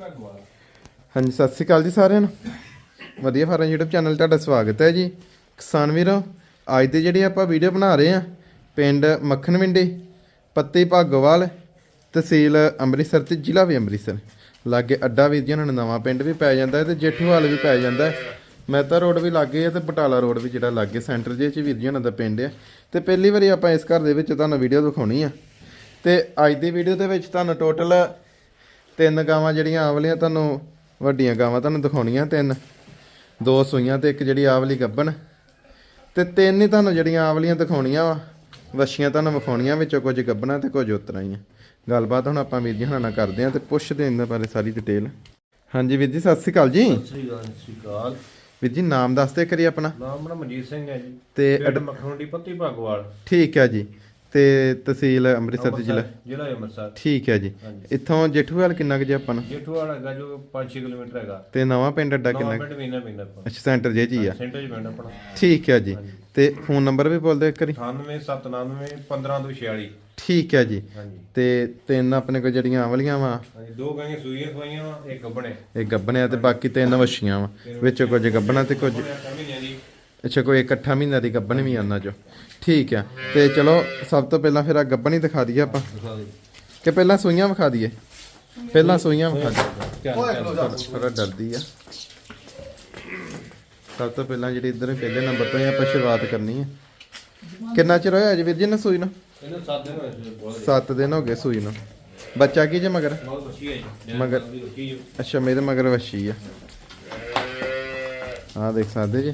ਹਾਂਜੀ, ਸਤਿ ਸ੍ਰੀ ਅਕਾਲ ਜੀ ਸਾਰਿਆਂ ਨੂੰ। ਵਧੀਆ ਫਾਰਮ YouTube ਚੈਨਲ ਤੁਹਾਡਾ ਸਵਾਗਤ ਹੈ ਜੀ। ਕਿਸਾਨ ਵੀਰੋ, ਅੱਜ ਦੀ ਜਿਹੜੀ ਆਪਾਂ ਵੀਡੀਓ ਬਣਾ ਰਹੇ ਆ ਪਿੰਡ ਮੱਖਣ ਵਿੰਡੀ, ਪੱਤੀ ਭਾਗੋਵਾਲ, ਤਹਿਸੀਲ ਅੰਮ੍ਰਿਤਸਰ ਤੇ ਜ਼ਿਲ੍ਹਾ ਵੀ ਅੰਮ੍ਰਿਤਸਰ। ਲਾਗੇ ਅੱਡਾ ਵੀਰ ਜੀ, ਉਹਨਾਂ ਨੂੰ ਨਵਾਂ ਪਿੰਡ ਵੀ ਪੈ ਜਾਂਦਾ ਹੈ ਤੇ ਜੇਠੂਵਾਲ ਵੀ ਪੈ ਜਾਂਦਾ ਮਹਿਤਾ ਰੋਡ ਵੀ ਲਾਗੇ ਹੈ ਤੇ ਬਟਾਲਾ ਰੋਡ ਵੀ ਜਿਹੜਾ ਲਾਗੇ, ਸੈਂਟਰ ਜੇ ਚ ਵੀਰ ਜੀ ਉਹਨਾਂ ਦਾ ਪਿੰਡ ਹੈ। ਤੇ ਪਹਿਲੀ ਵਾਰੀ ਆਪਾਂ ਇਸ ਘਰ ਦੇ ਵਿੱਚ ਤੁਹਾਨੂੰ ਵੀਡੀਓ ਦਿਖਾਉਣੀ ਆ। ਤੇ ਅੱਜ ਦੀ ਵੀਡੀਓ ਦੇ ਵਿੱਚ ਤੁਹਾਨੂੰ ਟੋਟਲ ਤਿੰਨ ਗਾਵਾਂ ਜਿਹੜੀਆਂ ਆਵਲੀਆਂ ਤੁਹਾਨੂੰ ਵੱਡੀਆਂ ਗਾਵਾਂ ਤੁਹਾਨੂੰ ਦਿਖਾਉਣੀਆਂ ਤਿੰਨ। ਦੋ ਸੂਈਆਂ ਤੇ ਇੱਕ ਜਿਹੜੀ ਆਵਲੀ ਗੱਬਣ। ਤੇ ਤਿੰਨ ਹੀ ਤੁਹਾਨੂੰ ਜਿਹੜੀਆਂ ਆਵਲੀਆਂ ਦਿਖਾਉਣੀਆਂ ਵਾ ਵੱਛੀਆਂ ਤੁਹਾਨੂੰ ਵਿਖਾਉਣੀਆਂ ਵਿੱਚੋਂ ਕੁਝ ਗੱਬਣਾ ਤੇ ਕੁਝ ਉਤਰਾਂ ਹੀ ਆ। ਗੱਲਬਾਤ ਹੁਣ ਆਪਾਂ ਵੀਰ ਜੀ ਹੁਣਾਂ ਨਾਲ ਕਰਦੇ ਆ ਤੇ ਪੁੱਛਦੇ ਇਹਨਾਂ ਬਾਰੇ ਸਾਰੀ ਡਿਟੇਲ ਹਾਂਜੀ ਵੀਰ ਜੀ ਸਤਿ ਸ੍ਰੀ ਅਕਾਲ ਜੀ। ਸ੍ਰੀ ਅਕਾਲ ਸ੍ਰੀ ਅਕਾਲ। ਵੀਰ ਜੀ ਨਾਮ ਦੱਸਦੇ ਕਰੀ ਆਪਣਾ। ਨਾਮ ਮੇਰਾ ਮਨਜੀਤ ਸਿੰਘ ਹੈ ਜੀ। ਤੇ ਪਿੰਡ ਮਖਰੋਂਡੀ ਪੱਤੀ ਭਾਗਵਾਲ। ਠੀਕ ਹੈ ਜੀ। ਤੇ ਤਹਿਸੀਲ ਅੰਮ੍ਰਿਤਸਰ ਜ਼ਿਲ੍ਹਾ। ਜ਼ਿਲ੍ਹਾ ਅੰਮ੍ਰਿਤਸਰ। ਠੀਕ ਹੈ ਜੀ। ਹਾਂਜੀ। ਇੱਥੋਂ ਜੇਠੂਵਾਲ ਕਿੰਨਾ ਕੁ ਜੀ ਆਪਾਂ ਨੂੰ? ਜੇਠੂਵਾਲ ਹੈਗਾ ਜੋ 5-6 ਕਿਲੋਮੀਟਰ ਹੈਗਾ। ਤੇ ਨਵਾਂ ਪਿੰਡ ਅੱਡਾ ਕਿੰਨਾ ਨਵਾਂ ਪਿੰਡ ਵੀਨਾ ਪਿੰਡ ਆਪਾਂ ਅੱਛਾ ਸੈਂਟਰ ਜੇ ਜੀ ਆ। ਸੈਂਟਰ ਚ ਪਿੰਡ ਆਪਣਾ। ਠੀਕ ਹੈ ਜੀ। ਤੇ ਫੋਨ ਨੰਬਰ ਵੀ ਬੋਲ ਦਿਓ ਇੱਕ ਵਾਰੀ। 98 97 15 ਠੀਕ ਹੈ ਜੀ। ਹਾਂਜੀ। ਤੇ ਤਿੰਨ ਆਪਣੇ ਕੋਲ ਜਿਹੜੀਆਂ ਆਵਲੀਆਂ ਵਾ। ਹਾਂਜੀ ਦੋ ਗਾਈਆਂ ਸੂਈਆਂ ਖਵਾਈਆਂ ਵਾ ਇੱਕ ਗੱਬਣੇ ਇਹ ਗੱਬਣਿਆ ਤੇ ਬਾਕੀ ਤਿੰਨ ਵਛੀਆਂ ਵਾ। ਵਿੱਚੋਂ ਕੁਝ ਗੱਬਣਾ ਤੇ ਕੁਝ ਅੱਛਾ ਕੋਈ ਇਕੱਠਾ ਮਹੀਨਾ ਦੀ ਗੱਬਣ ਵੀ ਆਨਾ ਜੋ ਠੀਕ ਆ। ਤੇ ਚਲੋ ਸਭ ਤੋਂ ਪਹਿਲਾਂ ਫਿਰ ਆ ਗੱਬਣ ਹੀ ਦਿਖਾ ਦਈਏ ਆਪਾਂ। ਕਿ ਪਹਿਲਾਂ ਸੂਈਆਂ ਵਿਖਾ ਦਈਏ? ਪਹਿਲਾਂ ਸੂਈਆਂ ਵਿਖਾ ਦਈਏ। ਥੋੜਾ ਡਰਦੀ ਆ। ਸਭ ਤੋਂ ਪਹਿਲਾਂ ਜਿਹੜੀ ਇੱਧਰ ਪਹਿਲੇ ਨੰਬਰ ਤੋਂ ਹੀ ਆਪਾਂ ਸ਼ੁਰੂਆਤ ਕਰਨੀ ਹੈ ਕਿੰਨਾ ਚਿਰ ਹੋਇਆ ਜੀ ਵੀਰ ਜੀ ਨੇ ਸੂਈ ਨੂੰ? ਇਹਨੂੰ 7 ਦਿਨ ਹੋਏ ਸੀ ਬਹੁਤ 7 ਦਿਨ ਹੋ ਗਏ ਸੂਈ ਨੂੰ। ਬੱਚਾ ਕੀ ਜੇ ਮਗਰ? ਬਹੁਤ ਅੱਛੀ ਹੈ ਜੀ। ਮਗਰ- ਅੱਛਾ ਮੇਰੇ ਮਗਰ ਵਸ਼ੀ ਆ। ਆ ਦੇਖ ਸਕਦੇ ਜੀ?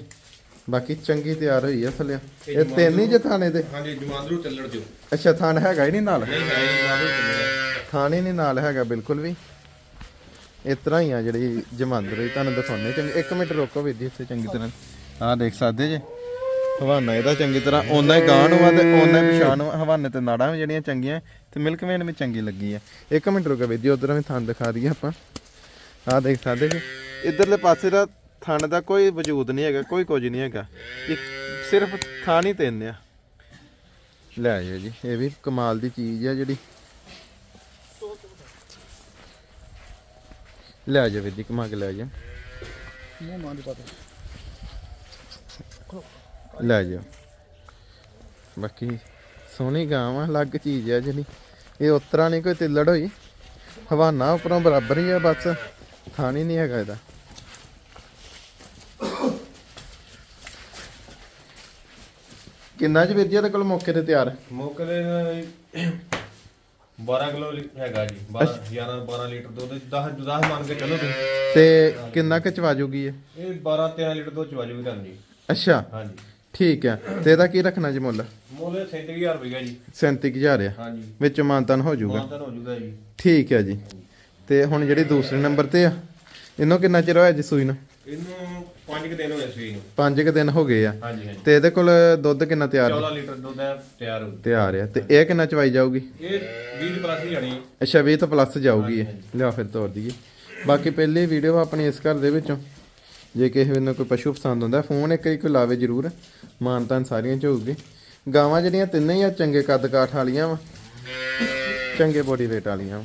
ਬਾਕੀ ਚੰਗੀ ਤਿਆਰ ਹੋਈ ਆ ਥੱਲੇ। ਇਹ ਤਿੰਨ ਹੀ ਜੇ ਥਾਣੇ ਦੇ? ਹਾਂਜੀ ਜਮਾਂਦਰੂ ਚੱਲਣ ਦਿਓ। ਅੱਛਾ ਥਾਣ ਹੈਗਾ ਹੀ ਨਹੀਂ ਨਾਲ? ਨਹੀਂ ਹੈ ਜਮਾਂਦਰੂ ਚੱਲਣ ਥਾਣ ਨਹੀਂ ਨਾਲ ਹੈਗਾ ਬਿਲਕੁਲ ਵੀ। ਇਸ ਤਰ੍ਹਾਂ ਹੀ ਆ ਜਿਹੜੀ ਜਮਾਂਦਰ ਤੁਹਾਨੂੰ ਦਿਖਾਉਣੇ ਚੰਗੀ। ਇੱਕ ਮਿੰਟ ਰੋਕੋ ਵੀਰ ਜੀ ਇੱਥੇ ਚੰਗੀ ਤਰ੍ਹਾਂ। ਆ ਦੇਖ ਸਕਦੇ ਜੀ? ਹਵਾਨਾ ਇਹਦਾ ਚੰਗੀ ਤਰ੍ਹਾਂ। ਓਨਾ ਹੀ ਗਾਂ ਨੂੰ ਆ ਤੇ ਓਨਾ ਹੀ ਪਛਾਣ ਆ। ਹਵਾਨੇ ਤੇ ਨਾੜਾਂ ਵੀ ਜਿਹੜੀਆਂ ਚੰਗੀਆਂ ਤੇ ਮਿਲਕ ਵੇਨ ਵੀ ਚੰਗੀ ਲੱਗੀ ਆ ਇੱਕ ਮਿੰਟ ਰੁਕੋ ਵੀਰ ਜੀ ਉਧਰ ਵੀ ਥਾਂ ਦਿਖਾ ਦਈਏ ਆਪਾਂ। ਆ ਦੇਖ ਸਕਦੇ ਜੀ? ਇਧਰਲੇ ਪਾਸੇ ਦਾ ਥਣ ਦਾ ਕੋਈ ਵਜੂਦ ਨਹੀਂ ਹੈਗਾ, ਕੋਈ ਕੁਝ ਨਹੀਂ ਹੈਗਾ। ਇੱਕ ਸਿਰਫ ਥਾਣ ਹੀ ਤਿੰਨ ਆ। ਲੈ ਜਾਓ ਜੀ, ਇਹ ਵੀ ਕਮਾਲ ਦੀ ਚੀਜ਼ ਆ ਜਿਹੜੀ। ਲੈ ਜਾ ਵੀਰ ਜੀ ਕਮਾ ਕੇ ਲੈ ਜਾ ਲੈ ਜਾ ਬਾਕੀ ਸੋਹਣੀ ਗਾਂ ਆ ਅਲੱਗ ਚੀਜ਼ ਆ ਜਿਹੜੀ। ਇਹ ਉਤਰਾ ਨਹੀਂ ਕੋਈ ਤਿੱਲੜ ਹੋਈ। ਹਵਾਨਾ ਉੱਪਰੋਂ ਬਰਾਬਰ ਹੀ ਆ, ਬਸ ਥਾਣੀ ਨਹੀਂ ਹੈਗਾ ਇਹਦਾ। ਕਿੰਨਾ ਚ ਵੀਰ ਜੀ ਇਹਦੇ ਕੋਲ ਮੌਕੇ ਤੇ ਤਿਆਰ? ਮੌਕੇ ਦੇ 12 ਕਿਲੋ ਹੈਗਾ ਜੀ 12 11 12 ਲੀਟਰ ਦੁੱਧ 10 10 ਮੰਨ ਕੇ ਚੱਲੋ ਤੁਸੀਂ। ਤੇ ਕਿੰਨਾ ਕੁ ਚਵਾ ਜੂਗੀ ਇਹ? ਇਹ 12 13 ਲੀਟਰ ਦੁੱਧ ਚਵਾਜੂਗੀ ਤੁਹਾਨੂੰ ਜੀ। ਅੱਛਾ। ਹਾਂਜੀ। ਠੀਕ ਹੈ। ਤੇ ਇਹਦਾ ਕੀ ਰੱਖਣਾ ਜੀ ਮੁੱਲ? ਮੁੱਲ 37000 ਰੁਪਏ ਜੀ। 37000 ਆ। ਹਾਂਜੀ। ਵਿੱਚ ਮਾਨਤਨ ਹੋ ਜਾਊਗਾ ਮਾਨਤਨ ਹੋ ਜੂਗਾ ਜੀ। ਠੀਕ ਹੈ ਜੀ। ਤੇ ਹੁਣ ਜਿਹੜੀ ਦੂਸਰੇ ਨੰਬਰ ਤੇ ਆ ਇਹਨੂੰ ਕਿੰਨਾ ਚਿਰ ਹੋਇਆ ਜੀ ਸੂਈ ਨੂੰ? ਇਹਨੂੰ 5 ਦਿਨ ਹੋਏ ਸੂਈ ਨੂੰ 5 ਕੁ ਦਿਨ ਹੋ ਗਏ ਆ। ਹਾਂਜੀ ਹਾਂਜੀ। ਤੇ ਇਹਦੇ ਕੋਲ ਦੁੱਧ ਕਿੰਨਾ ਤਿਆਰ 14 ਲੀਟਰ ਦੁੱਧ ਹੈ ਤਿਆਰ ਹੋ ਤਿਆਰ ਆ। ਤੇ ਇਹ ਕਿੰਨਾ ਚਵਾਈ ਜਾਊਗੀ? ਇਹ 20 ਪਲੱਸ ਹੀ ਜਾਣੀ। ਹੈ। ਅੱਛਾ 20 ਤੋਂ ਪਲੱਸ ਜਾਊਗੀ ਇਹ। ਲਿਆ ਫਿਰ ਤੋਰ ਦਈਏ। ਬਾਕੀ ਪਹਿਲੀ ਵੀਡੀਓ ਆਪਣੀ ਇਸ ਘਰ ਦੇ ਵਿੱਚੋਂ। ਜੇ ਕਿਸੇ ਨੂੰ ਕੋਈ ਪਸ਼ੂ ਪਸੰਦ ਹੁੰਦਾ ਫੋਨ ਇੱਕ ਇੱਕ ਲਾਵੇ ਜ਼ਰੂਰ। ਮਾਨਤਾਨ ਸਾਰੀਆਂ ਚ ਹੋਊਗੀ। ਗਾਵਾਂ ਜਿਹੜੀਆਂ ਤਿੰਨੇ ਹੀ ਆ ਚੰਗੇ ਕੱਦ ਕਾਠ ਵਾਲੀਆਂ ਵਾ। ਚੰਗੇ ਬੋਡੀ weight ਵਾਲੀਆਂ ਵਾ।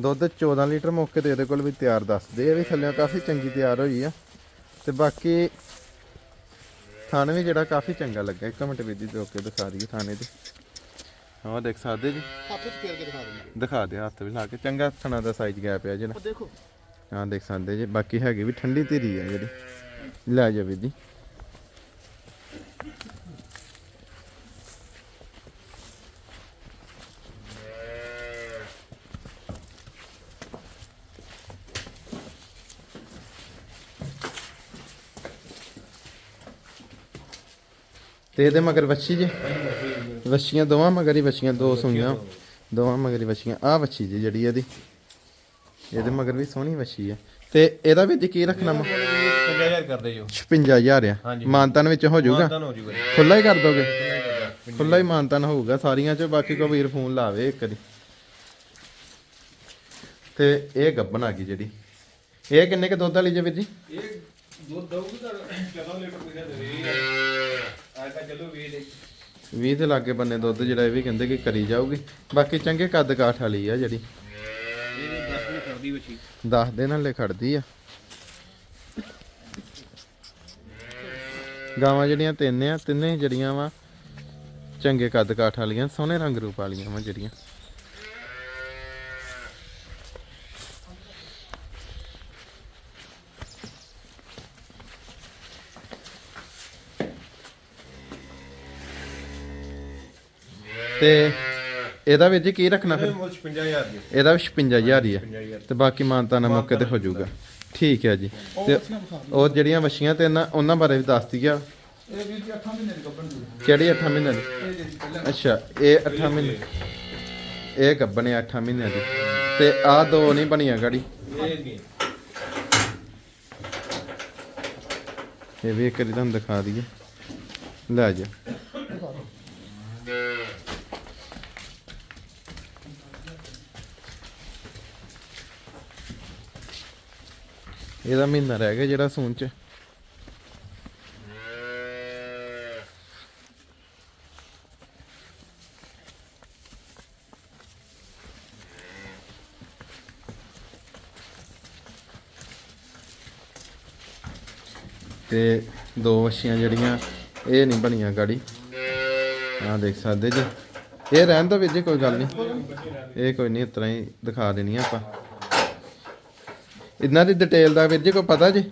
ਦੁੱਧ 14 ਲੀਟਰ ਮੌਕੇ ਤੇ ਇਹਦੇ ਕੋਲ ਵੀ ਤਿਆਰ ਦੱਸਦੇ ਆ ਵੀ ਥੱਲੇ ਕਾਫੀ ਚੰਗੀ ਤਿਆਰ ਹੋਈ ਆ। ਤੇ ਬਾਕੀ ਥਾਣੇ ਵੀ ਜਿਹੜਾ ਕਾਫੀ ਚੰਗਾ ਲੱਗਾ। ਇੱਕ ਮਿੰਟ ਵੀ ਦੀ ਰੋਕ ਕੇ ਦਿਖਾ ਦਈਏ ਥਾਣੇ ਤੇ। ਹਾਂ ਦੇਖ ਸਕਦੇ ਜੀ? ਹੱਥ ਫੇਰ ਕੇ ਦਿਖਾ ਦਿੰਦੇ ਦਿਖਾ ਦੇ ਹੱਥ ਵੀ ਲਾ ਕੇ। ਚੰਗਾ ਥਣਾ ਦਾ ਸਾਈਜ਼ ਗਿਆ ਪਿਆ ਜਿਹੜਾ। ਉਹ ਦੇਖੋ। ਹਾਂ ਦੇਖ ਸਕਦੇ ਜੀ। ਬਾਕੀ ਹੈਗੀ ਵੀ ਠੰਡੀ ਧੀਰੀ ਆ ਜਿਹੜੀ। ਲੈ ਜਾ ਵੀਰ ਜੀ। ਤੇ ਇਹਦੇ ਮਗਰ ਵੱਛੀ ਜੇ। ਵੱਛੀਆਂ ਦੋਵਾਂ ਮਗਰ ਹੀ ਵੱਛੀਆਂ ਦੋ ਸੂਈਆਂ। ਦੋਵਾਂ ਮਗਰ ਹੀ ਵੱਛੀਆਂ। ਆ ਵੱਛੀ ਜੀ ਜਿਹੜੀ ਇਹਦੀ। ਇਹਦੇ ਮਗਰ ਵੀ ਸੋਹਣੀ ਵੱਛੀ ਹੈ ਤੇ ਇਹਦਾ ਵਿੱਚ ਕੀ ਰੱਖਣਾ ਵਾ 50000 ਕਰਦੇ ਜੋ। 56000 ਆ। ਹਾਂਜੀ। ਮਾਨਤਨ ਵਿੱਚ ਹੋ ਜਾਊਗਾ। ਮਾਨਤਨ ਹੋ ਜੂਗਾ ਜੀ। ਖੁੱਲਾ ਹੀ ਕਰ ਦੋਗੇ? ਖੁੱਲਾ ਹੀ ਮਾਨਤਨ ਹੋਊਗਾ। ਸਾਰੀਆਂ ਚ ਬਾਕੀ ਕੋ ਵੀਰ ਫੋਨ ਲਾਵੇ ਇੱਕ ਵਾਰੀ ਤੇ ਇਹ ਗੱਬਨ ਆ ਗਈ ਜਿਹੜੀ। ਇਹ ਕਿੰਨੇ ਕ ਦੁੱਧ ਵਾਲੀ ਜੇ ਵੀਰ ਜੀ? ਇਹ ਦੁੱਧ ਦਊਗੀ ਤਾਂ 14 ਲੀਟਰ ਪੀਣਾ ਦੇ। ਚਲੋ ਦੇ। 20 ਦੇ ਲਾਗੇ ਬੰਨੇ ਦੁੱਧ ਜਿਹੜਾ ਇਹ ਵੀ ਕਹਿੰਦੇ ਕਿ ਕਰੀ ਜਾਊਗੀ। ਬਾਕੀ ਚੰਗੇ ਕੱਦ ਕਾਠ ਵਾਲੀ ਆ ਜਿਹੜੀ। ਇਹ 10 ਵੀ ਕਰ ਖੜਦੀ ਵਛੀ। ਦੱਸ ਦੇ ਨਾਲੇ ਖੜਦੀ ਆ। ਗਾਵਾਂ ਜਿਹੜੀਆਂ ਤਿੰਨ ਆ ਤਿੰਨੇ ਜਿਹੜੀਆਂ ਵਾ ਚੰਗੇ ਕੱਦ ਕਾਠ ਵਾਲੀਆਂ ਸੋਹਣੇ ਰੰਗ ਰੂਪ ਵਾਲੀਆਂ ਵਾ ਜਿਹੜੀਆਂ। ਤੇ ਇਹਦਾ ਵਿੱਚ ਕੀ ਰੱਖਣਾ ਫਿਰ? ਮੁੱਲ 55000 ਦੀ ਇਹਦਾ ਵੀ 56000 ਹੀ ਆ 55000 ਤੇ ਬਾਕੀ ਮਾਨਤਾ ਨਾ ਮੌਕੇ ਤੇ ਹੋ ਜਾਊਗਾ। ਠੀਕ ਹੈ ਜੀ। ਤੇ ਉਹ ਜਿਹੜੀਆਂ ਵਛੀਆਂ ਤੇ ਇਹਨਾਂ ਉਹਨਾਂ ਬਾਰੇ ਵੀ ਦੱਸ ਦਿਆ ਇਹ ਵੀਰ ਜੀ 8 ਮਹੀਨੇ ਦੀ ਗੱਭਣ ਦੀ ਕਿਹੜੀ 8 ਮਹੀਨਿਆਂ ਦੀ? ਅੱਛਾ ਇਹ 8 ਮਹੀਨੇ ਇਹ ਗੱਬਣੇ 8 ਮਹੀਨਿਆਂ ਦੀ। ਤੇ ਆਹ ਦੋ ਨਹੀਂ ਬਣੀਆਂ ਗਾੜੀ। ਇਹ ਵੀ ਇੱਕ ਵਾਰੀ ਤੁਹਾਨੂੰ ਦਿਖਾ ਦਈਏ। ਲੈ ਜਾ। ਇਹਦਾ ਮਹੀਨਾ ਰਹਿ ਗਿਆ ਜਿਹੜਾ ਸੂਨ ਚ। ਤੇ ਦੋ ਵਛੀਆਂ ਜਿਹੜੀਆਂ, ਇਹ ਨਹੀਂ ਬਣੀਆਂ ਗਾੜੀ। ਆਹ ਦੇਖ ਸਕਦੇ ਜੀ। ਇਹ ਰਹਿਣ ਦਾ ਵੀਰ ਜੀ, ਕੋਈ ਗੱਲ ਨਹੀਂ। ਇਹ ਕੋਈ ਨਹੀਂ ਇਤਨਾ ਹੀ ਦਿਖਾ ਦੇਣੀ ਆ ਆਪਾਂ। ਇਹਨਾਂ ਦੀ ਡਿਟੇਲ ਦਾ ਵੀਰ ਜੀ ਕੋਈ ਪਤਾ ਜੀ?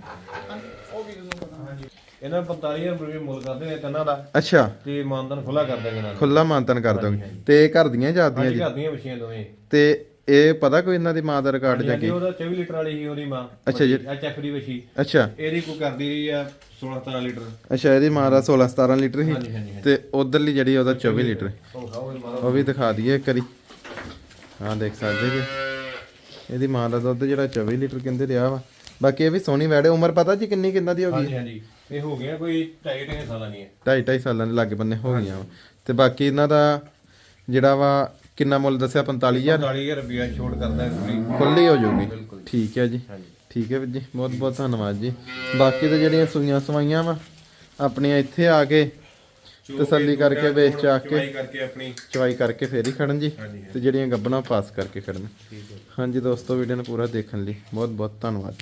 ਇਹਨਾਂ 45000 ਰੁਪਏ ਮੁੱਲ ਕਰਦੇ ਨੇ ਤਿੰਨਾਂ ਦਾ। ਅੱਛਾ। ਤੇ ਮਾਨਦਨ ਖੁੱਲਾ ਕਰ ਦਾਂਗੇ ਨਾਲ ਖੁੱਲਾ ਮਾਨਤਨ ਕਰ ਦੋਗੇ ਤੇ ਇਹ ਘਰ ਦੀਆਂ ਜਾਂਦੀਆਂ ਜੀ? ਘਰ ਦੀਆਂ ਵਛੀਆਂ ਦੋਵੇਂ। ਤੇ ਇਹ ਪਤਾ ਕੋਈ ਇਹਨਾਂ ਦੀ ਮਾਂ ਦਾ ਰਿਕਾਰਡ ਜਾਂ ਕੀ? ਉਹਦਾ 24 ਲੀਟਰ ਵਾਲੀ ਸੀ ਉਹਦੀ ਮਾਂ। ਅੱਛਾ ਜੀ। ਚੱਕ ਦੀ ਵਛੀ। ਅੱਛਾ। ਇਹਦੀ ਕੋ ਕਰਦੀ ਰਹੀ ਆ 16 17 ਲੀਟਰ। ਅੱਛਾ ਇਹਦੀ ਮਾਂ ਦਾ 16 17 ਲੀਟਰ ਸੀ। ਤੇ ਉਧਰਲੀ ਜਿਹੜੀ ਉਹਦਾ 24 ਲੀਟਰ। ਉਹ ਵੀ ਦਿਖਾ ਦਈਏ ਇੱਕ ਵਾਰੀ। ਹਾਂ ਦੇਖ ਸਕਦੇ ਜੀ। ਇਹਦੀ ਮਾਂ ਦਾ ਦੁੱਧ ਜਿਹੜਾ 24 ਲੀਟਰ ਕਹਿੰਦੇ ਰਿਹਾ ਵਾ। ਬਾਕੀ ਇਹ ਵੀ ਸੋਹਣੀ ਵੈੜੇ ਉਮਰ ਪਤਾ ਜੀ ਕਿੰਨੀ ਕਿੰਨਾ ਦੀ ਹੋ ਗਈ? ਹਾਂਜੀ ਹਾਂਜੀ। ਇਹ ਹੋ ਗਿਆ ਕੋਈ 2.5 2.5 ਸਾਲਾਂ ਦੀ ਹੈ। ਢਾਈ ਢਾਈ ਸਾਲਾਂ ਦੇ ਲਾਗੇ ਬੰਨੇ ਹੋ ਗਈਆਂ ਵਾ। ਤੇ ਬਾਕੀ ਇਹਨਾਂ ਦਾ ਜਿਹੜਾ ਵਾ ਕਿੰਨਾ ਮੁੱਲ ਦੱਸਿਆ? 45000 40000 ਰੁਪਇਆ ਛੋਟ ਕਰਦਾ ਪੂਰੀ ਖੁੱਲੀ ਹੋ ਜਾਊਗੀ। ਠੀਕ ਹੈ ਜੀ। ਠੀਕ ਹੈ ਵੀਰ ਜੀ। ਬਹੁਤ ਬਹੁਤ ਧੰਨਵਾਦ ਜੀ। ਬਾਕੀ ਤੇ ਜਿਹੜੀਆਂ ਸੂਈਆਂ ਸਵਾਈਆਂ ਵਾ ਆਪਣੀਆਂ ਇੱਥੇ ਆ ਕੇ ਤਸੱਲੀ ਕਰਕੇ ਵੇਚ ਚਾਕ ਕੇ। ਚਵਾਈ ਕਰਕੇ ਆਪਣੀ। ਚਵਾਈ ਕਰਕੇ ਫੇਰ ਹੀ ਖੜਨ ਜੀ। ਹਾਂਜੀ, ਤੇ ਜਿਹੜੀਆਂ ਗੱਬਣਾ ਪਾਸ ਕਰਕੇ ਖੜਨ। ਠੀਕ ਹੈ। ਹਾਂਜੀ ਦੋਸਤੋ ਵੀਡੀਓ ਨੂੰ ਪੂਰਾ ਦੇਖਣ ਲਈ ਬਹੁਤ ਬਹੁਤ ਧੰਨਵਾਦ।